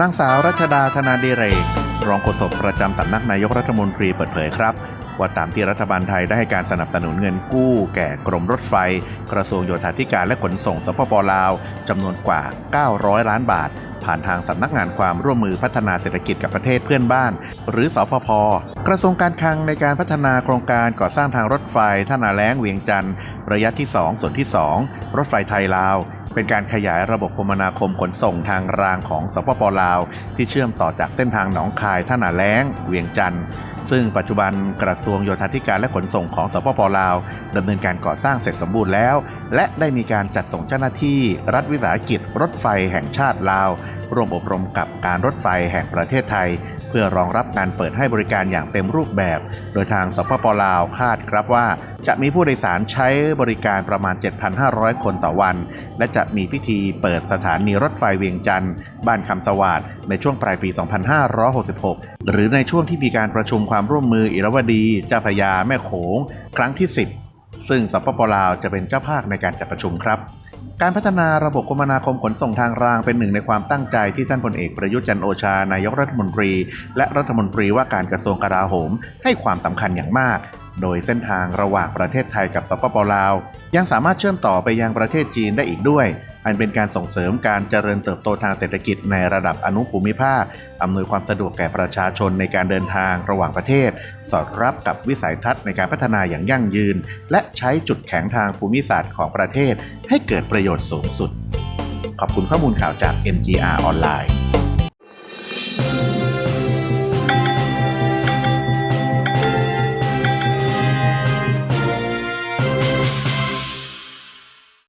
นางสาวรัชดาธนาดิเรก รองโฆษกประจำสำนักนายกรัฐมนตรีเปิดเผยครับ ว่าตามที่รัฐบาลไทยได้ให้การสนับสนุนเงินกู้ แก่กรมรถไฟ กระทรวงโยธาธิการและขนส่งสปปลาวจำนวนกว่า 900 ล้านบาท ผ่านทางสำนักงานความร่วมมือพัฒนาเศรษฐกิจกับประเทศเพื่อนบ้าน หรือสพพกระทรวงการคลังในการพัฒนาโครงการก่อสร้างทางรถไฟท่านาแล้งเวียงจันทร์ระยะที่ 2 ส่วนที่ 2 รถไฟไทยลาว เป็นการขยายระบบคมนาคมขนส่งทางรางของสปปลาว ที่เชื่อมต่อจากเส้นทางหนองคายท่านาแล้ง เวียงจันทร์ซึ่งปัจจุบันกระทรวงโยธาธิการและขนส่งของสปปลาวดำเนินการก่อสร้างเสร็จสมบูรณ์แล้ว และได้มีการจัดส่งเจ้าหน้าที่ รัฐวิสาหกิจรถไฟแห่งชาติลาวร่วมอบรมกับการรถไฟแห่งประเทศไทย เพื่อรองรับการเปิดให้บริการอย่างเต็มรูปแบบ โดยทางสปปลาวคาดครับว่า จะมีผู้โดยสารใช้บริการประมาณ 7,500 คนต่อวัน และจะมีพิธีเปิดสถานีรถไฟเวียงจันทร์บ้านคำสวาดในช่วงปลายปี 2566 หรือในช่วงที่มีการประชุมความร่วมมืออิรวดีเจ้าพยาแม่โขง ครั้งที่ 10 ซึ่งสปปลาวจะเป็นเจ้าภาคในการจัดประชุมครับ การพัฒนาระบบคมนาคมขนส่งทางรางเป็นหนึ่งในความตั้งใจที่ท่านพลเอกประยุทธ์จันโอชานายกรัฐมนตรี และรัฐมนตรีว่าการกระทรวงกลาโหม ให้ความสำคัญอย่างมาก โดยเส้นทางระหว่างประเทศไทยกับสปปลาว ยังสามารถเชื่อมต่อไปยังประเทศจีนได้อีกด้วย อันเป็นการส่งเสริมการเจริญเติบโตทางเศรษฐกิจในระดับอนุภูมิภาค อำนวยความสะดวกแก่ประชาชนในการเดินทางระหว่างประเทศ สอดรับกับวิสัยทัศน์ในการพัฒนาอย่างยั่งยืน และใช้จุดแข็งทางภูมิศาสตร์ของประเทศ ให้เกิดประโยชน์สูงสุด ขอบคุณข้อมูลข่าวจาก MGR ออนไลน์